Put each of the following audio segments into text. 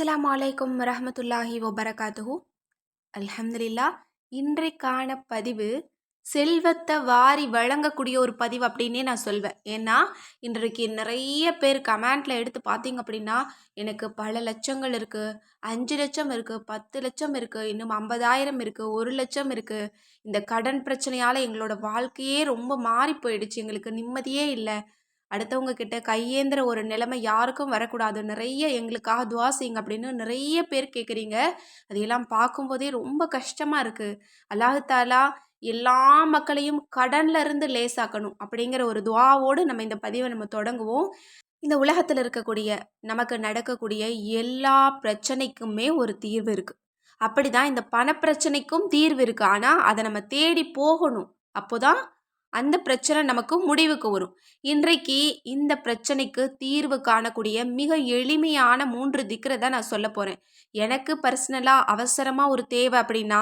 அஸ்லாம் அலைக்கும் வரமத்துல்லாஹி வபரகாத்துஹூ. அல்ஹம்துலில்லா இன்றைக்கான பதிவு செல்வத்தை வாரி வழங்கக்கூடிய ஒரு பதிவு அப்படின்னே நான் சொல்வேன். ஏன்னா இன்றைக்கு நிறைய பேர் கமெண்ட்ல எடுத்து பார்த்தீங்க அப்படின்னா எனக்கு பல லட்சங்கள் இருக்கு அஞ்சு லட்சம் இருக்கு பத்து லட்சம் இருக்கு இன்னும் ஐம்பதாயிரம் இருக்கு ஒரு லட்சம் இருக்கு. இந்த கடன் பிரச்சனையால எங்களோட வாழ்க்கையே ரொம்ப மாறி போயிடுச்சு. எங்களுக்கு நிம்மதியே இல்லை. அடுத்தவங்க கிட்ட கையேந்திர ஒரு நிலைமை யாருக்கும் வரக்கூடாது. நிறைய எங்களுக்காக துவா செய்யுங்க அப்படின்னு நிறைய பேர் கேட்குறீங்க அதையெல்லாம் பார்க்கும்போதே ரொம்ப கஷ்டமாக இருக்குது அல்லாஹு தாலா எல்லா மக்களையும் கடன்ல இருந்து லேசாக்கணும் அப்படிங்கிற ஒரு துவாவோடு நம்ம இந்த பதிவை நம்ம தொடங்குவோம். இந்த உலகத்தில் இருக்கக்கூடிய நமக்கு நடக்கக்கூடிய எல்லா பிரச்சனைக்குமே ஒரு தீர்வு இருக்குது அப்படிதான் இந்த பணப்பிரச்சனைக்கும் தீர்வு இருக்குது ஆனால் அதை நம்ம தேடி போகணும். அப்போதான் அந்த பிரச்சனை நமக்கு முடிவுக்கு வரும். இன்றைக்கு இந்த பிரச்சனைக்கு தீர்வு காணக்கூடிய மிக எளிமையான மூன்று திக்கரை தான் நான் சொல்ல போகிறேன் எனக்கு பர்சனலாக அவசரமாக ஒரு தேவை அப்படின்னா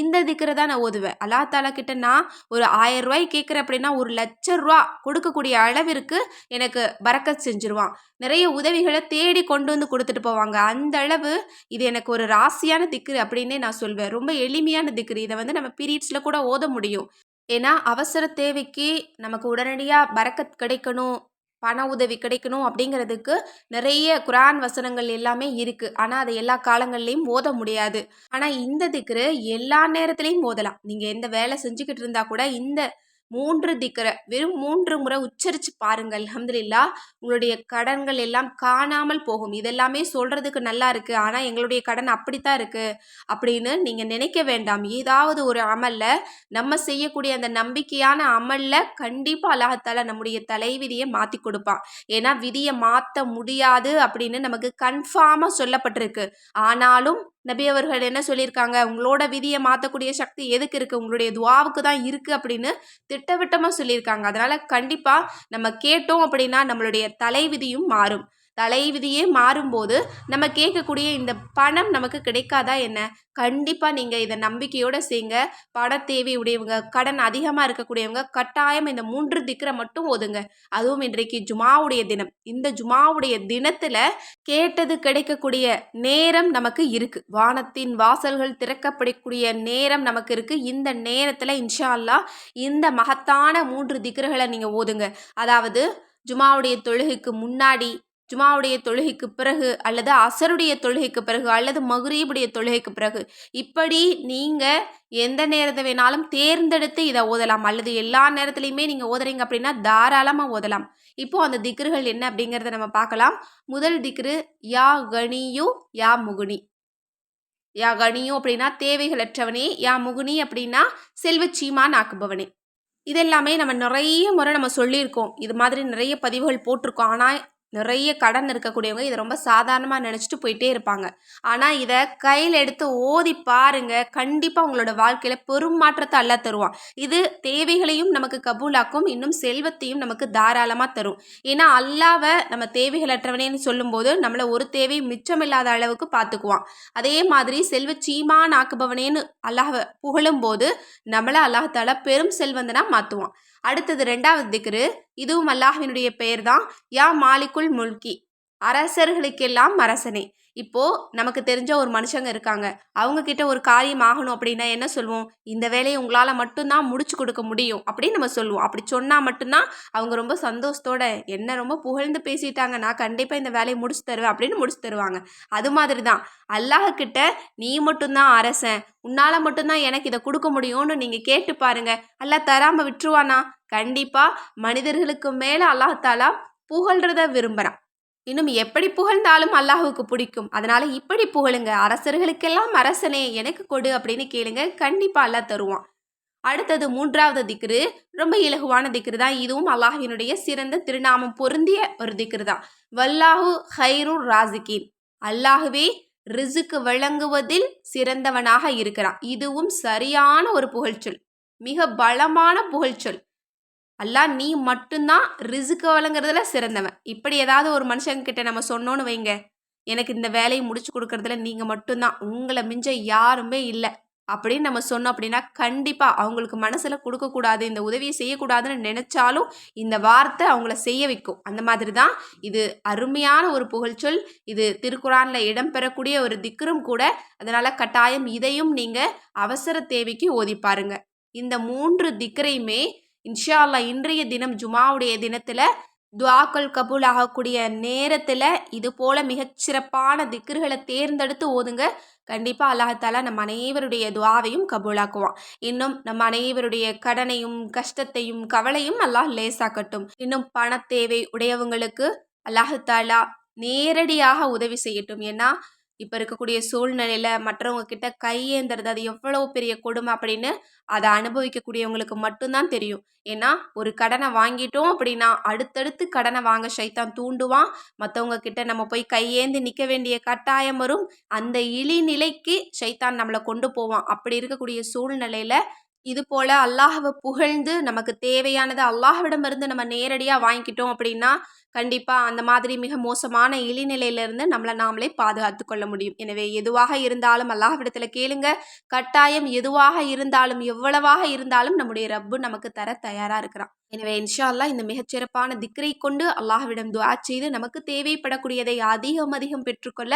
இந்த திக்கரை தான் நான் ஓதுவேன். அல்லா தாலா கிட்ட நான் ஒரு ஆயிரம் ரூபாய் கேட்குறேன் அப்படின்னா ஒரு லட்ச ரூபா கொடுக்கக்கூடிய அளவிற்கு எனக்கு பறக்க செஞ்சுருவான். நிறைய உதவிகளை தேடி கொண்டு வந்து கொடுத்துட்டு போவாங்க. அந்த அளவு இது எனக்கு ஒரு ராசியான திக்ரு அப்படின்னே நான் சொல்வேன். ரொம்ப எளிமையான திக்ரு. இதை வந்து நம்ம பீரியட்ஸில் கூட ஓத முடியும். ஏன்னா அவசர தேவைக்கு நமக்கு உடனடியாக பறக்கத் கிடைக்கணும் பண உதவி கிடைக்கணும் அப்படிங்கிறதுக்கு நிறைய குரான் வசனங்கள் எல்லாமே இருக்குது ஆனால் அதை எல்லா காலங்கள்லேயும் ஓத முடியாது. ஆனால் இந்த திக்ரு எல்லா நேரத்துலையும் ஓதலாம். நீங்கள் எந்த வேலை செஞ்சுக்கிட்டு இருந்தால் கூட இந்த மூன்று திக்கரை வெறும் மூன்று முறை உச்சரித்து பாருங்கள். அஹமதுல்லா உங்களுடைய கடன்கள் எல்லாம் காணாமல் போகும். இதெல்லாமே சொல்கிறதுக்கு நல்லா இருக்குது ஆனால் எங்களுடைய கடன் அப்படித்தான் இருக்குது அப்படின்னு நீங்கள் நினைக்க வேண்டாம். ஏதாவது ஒரு அமலில் நம்ம செய்யக்கூடிய அந்த நம்பிக்கையான அமலில் கண்டிப்பாக அல்லாஹத்தால நம்முடைய தலைவிதியை மாற்றி கொடுப்பான். ஏன்னா விதியை மாற்ற முடியாது அப்படின்னு நமக்கு கன்ஃபார்மாக சொல்லப்பட்டிருக்கு. ஆனாலும் நபி அவர்கள் என்ன சொல்லியிருக்காங்க? உங்களோட விதியை மாற்றக்கூடிய சக்தி எதுக்கு இருக்குது உங்களுடைய துவாவுக்கு தான் இருக்குது அப்படின்னு திட்டவட்டமாக சொல்லியிருக்காங்க. அதனால் கண்டிப்பாக நம்ம கேட்டோம் அப்படின்னா நம்மளுடைய தலைவிதியும் மாறும். தலை விதியே மாறும்போது நம்ம கேட்கக்கூடிய இந்த பணம் நமக்கு கிடைக்காதா என்ன? கண்டிப்பாக நீங்கள் இதை நம்பிக்கையோடு செய்யுங்க பண தேவை உடையவங்க கடன் அதிகமாக இருக்கக்கூடியவங்க கட்டாயம் இந்த மூன்று திக்கரை மட்டும் ஓதுங்க அதுவும் இன்றைக்கு ஜுமாவுடைய தினம். இந்த ஜுமாவுடைய தினத்தில் கேட்டது கிடைக்கக்கூடிய நேரம் நமக்கு இருக்குது வானத்தின் வாசல்கள் திறக்கப்படக்கூடிய நேரம் நமக்கு இருக்குது இந்த நேரத்தில் இன்ஷா அல்லா இந்த மகத்தான மூன்று திக்கர்களை நீங்கள் ஓதுங்க அதாவது ஜுமாவுடைய தொழுகைக்கு முன்னாடி ஜுமாவுடைய தொழுகைக்கு பிறகு அல்லது அசருடைய தொழுகைக்கு பிறகு அல்லது மகுரீபுடைய தொழுகைக்கு பிறகு இப்படி நீங்கள் எந்த நேரத்தை வேணாலும் தேர்ந்தெடுத்து இதை ஓதலாம். அல்லது எல்லா நேரத்துலையுமே நீங்கள் ஓதுறீங்க அப்படின்னா தாராளமாக ஓதலாம். இப்போது அந்த திக்ருகள் என்ன அப்படிங்கிறத நம்ம பார்க்கலாம். முதல் திக்ரு யா கணியு யா முகுனி. யா கணியு அப்படின்னா தேவைகளற்றவனே யா முகுனி அப்படின்னா செல்வச்சீமான் ஆக்குபவனே. இதெல்லாமே நம்ம நிறைய முறை நம்ம சொல்லியிருக்கோம். இது மாதிரி நிறைய பதிவுகள் போட்டிருக்கோம். ஆனால் நிறைய கடன் இருக்கக்கூடியவங்க இதை ரொம்ப சாதாரணமாக நினச்சிட்டு போயிட்டே இருப்பாங்க. ஆனால் இதை கையில் எடுத்து ஓதி பாருங்க. கண்டிப்பாக உங்களோட வாழ்க்கையில் பெரும் மாற்றத்தை அல்ல தருவான். இது தேவைகளையும் நமக்கு கபூலாக்கும். இன்னும் செல்வத்தையும் நமக்கு தாராளமாக தரும். ஏன்னா அல்லாவை நம்ம தேவைகளற்றவனேன்னு சொல்லும்போது நம்மளை ஒரு தேவை மிச்சமில்லாத அளவுக்கு பார்த்துக்குவான் அதே மாதிரி செல்வ சீமான் ஆக்குபவனேன்னு அல்லாஹ புகழும்போது நம்மளை அல்லாஹால பெரும் செல்வந்தனாக மாற்றுவான் அடுத்தது ரெண்டாவது திக்ரு இதுவும் அல்லாஹினுடைய பெயர் தான் யா மாலிக்குல் முல்கி. அரசர்களுக்கெல்லாம் அரசனே. இப்போது நமக்கு தெரிஞ்ச ஒரு மனுஷங்க இருக்காங்க. அவங்கக்கிட்ட ஒரு காரியம் ஆகணும் அப்படின்னா என்ன சொல்லுவோம் இந்த வேலையை உங்களால் மட்டும்தான் முடிச்சு கொடுக்க முடியும் அப்படின்னு நம்ம சொல்லுவோம் அப்படி சொன்னால் மட்டும்தான் அவங்க ரொம்ப சந்தோஷத்தோட என்ன ரொம்ப புகழ்ந்து பேசிட்டாங்க. நான் கண்டிப்பாக இந்த வேலையை முடிச்சு தருவேன் அப்படின்னு முடிச்சு தருவாங்க. அது மாதிரி தான். அல்லாஹ்கிட்ட நீ மட்டும்தான் அரசன். உன்னால் மட்டும்தான் எனக்கு இதை கொடுக்க முடியும்னு நீங்கள் கேட்டு பாருங்க. அல்லாஹ் தராமல் விட்டுருவானா? கண்டிப்பாக மனிதர்களுக்கு மேலே அல்லாஹாலா புகழ்றத விரும்புகிறான் இன்னும் எப்படி புகழ்ந்தாலும் அல்லாஹுக்கு பிடிக்கும். அதனால இப்படி புகழுங்க. அரசர்களுக்கெல்லாம் அரசனே எனக்கு கொடு அப்படின்னு கேளுங்க. கண்டிப்பா அல்லாஹ் தருவான். அடுத்தது மூன்றாவது திக்ரு ரொம்ப இலகுவான திக்ரு தான். இதுவும் அல்லாஹினுடைய சிறந்த திருநாமம் பொருந்திய ஒரு திக்ரு தான். வல்லாஹு ஹைரு ராசிகின் அல்லாஹுவே ரிசுக்கு வழங்குவதில் சிறந்தவனாக இருக்கிறான். இதுவும் சரியான ஒரு புகழ்ச்சொல். மிக பலமான புகழ்ச்சொல். அல்லா நீ மட்டும்தான் ரிசுக்கு வழங்குறதுல சிறந்தவன். இப்படி ஏதாவது ஒரு மனுஷங்கிட்ட நம்ம சொன்னோன்னு வைங்க. எனக்கு இந்த வேலையை முடிச்சு கொடுக்கறதுல நீங்கள் மட்டும்தான். உங்களை மிஞ்ச யாருமே இல்லை. அப்படின்னு நம்ம சொன்னோம் அப்படின்னா கண்டிப்பாக அவங்களுக்கு மனசில் கொடுக்கக்கூடாது இந்த உதவியை செய்யக்கூடாதுன்னு நினச்சாலும் இந்த வார்த்தை அவங்கள செய்ய வைக்கும். அந்த மாதிரி தான் இது அருமையான ஒரு புகழ்ச்சொல். இது திருக்குறானில் இடம்பெறக்கூடிய ஒரு திக்ரும் கூட. அதனால் கட்டாயம் இதையும் நீங்கள் அவசர தேவைக்கு ஓதி பாருங்க. இந்த மூன்று திக்கரையுமே இன்ஷா அல்லாஹ் இன்றைய தினம் ஜுமாவுடைய தினத்தில் துவாக்கள் கபூல் ஆகக்கூடிய நேரத்தில் இது போல மிகச்சிறப்பான திக்ருகளை தேர்ந்தெடுத்து ஓதுங்க. கண்டிப்பாக அல்லாஹாலா நம்ம அனைவருடைய துவாவையும் கபூலாக்குவான். இன்னும் நம்ம அனைவருடைய கடனையும் கஷ்டத்தையும் கவலையும் அல்லாஹ் லேசாக்கட்டும். இன்னும் பண தேவை உடையவங்களுக்கு அல்லாஹாலா நேரடியாக உதவி செய்யட்டும். ஏன்னா இப்போ இருக்கக்கூடிய சூழ்நிலையில் மற்றவங்க கிட்ட கையேந்துறது அது எவ்வளோ பெரிய கொடுமை அப்படின்னு அதை அனுபவிக்கக்கூடியவங்களுக்கு மட்டும்தான் தெரியும். ஏன்னா ஒரு கடனை வாங்கிட்டோம் அப்படின்னா அடுத்தடுத்து கடனை வாங்க சைத்தான் தூண்டுவான். மற்றவங்க கிட்ட நம்ம போய் கையேந்து நிற்க வேண்டிய கட்டாயம் வரும். அந்த இழிநிலைக்கு சைத்தான் நம்மளை கொண்டு போவான். அப்படி இருக்கக்கூடிய சூழ்நிலையில் இது போல் அல்லாஹவை புகழ்ந்து நமக்கு தேவையானதை அல்லாஹ்விடமிருந்து நம்ம நேரடியாக வாங்கிக்கிட்டோம் அப்படின்னா கண்டிப்பாக அந்த மாதிரி மிக மோசமான இழிநிலையிலிருந்து நம்மளை நாமளே பாதுகாத்து கொள்ள முடியும். எனவே எதுவாக இருந்தாலும் அல்லாஹ்விடத்தில் கேளுங்க. கட்டாயம் எதுவாக இருந்தாலும் எவ்வளவாக இருந்தாலும் நம்முடைய ரப்பு நமக்கு தர தயாராக இருக்கிறான். எனவே இன்ஷா அல்லா இந்த மிகச்சிறப்பான திக்ரை கொண்டு அல்லாஹ்விடம் துவா செய்து நமக்கு தேவைப்படக்கூடியதை அதிகம் அதிகம் பெற்றுக்கொள்ள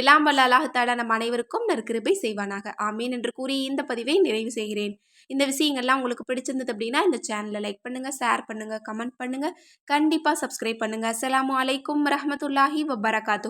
எல்லாம் வல்ல அல்லாஹால நம் அனைவருக்கும் நற்கிருபை செய்வானாக. ஆமீன் என்று கூறி இந்த பதிவை நிறைவு செய்கிறேன். இந்த விஷயங்கள்லாம் உங்களுக்கு பிடிச்சிருந்தது அப்படின்னா இந்த சேனலை லைக் பண்ணுங்கள் ஷேர் பண்ணுங்கள் கமெண்ட் பண்ணுங்கள் கண்டிப்பாக சப்ஸ்கிரைப் பண்ணுங்கள் பண்ணுங்கள் அஸ்லாம் வலைக்கும் வரஹமத்துல்லாஹி வபரகாத்து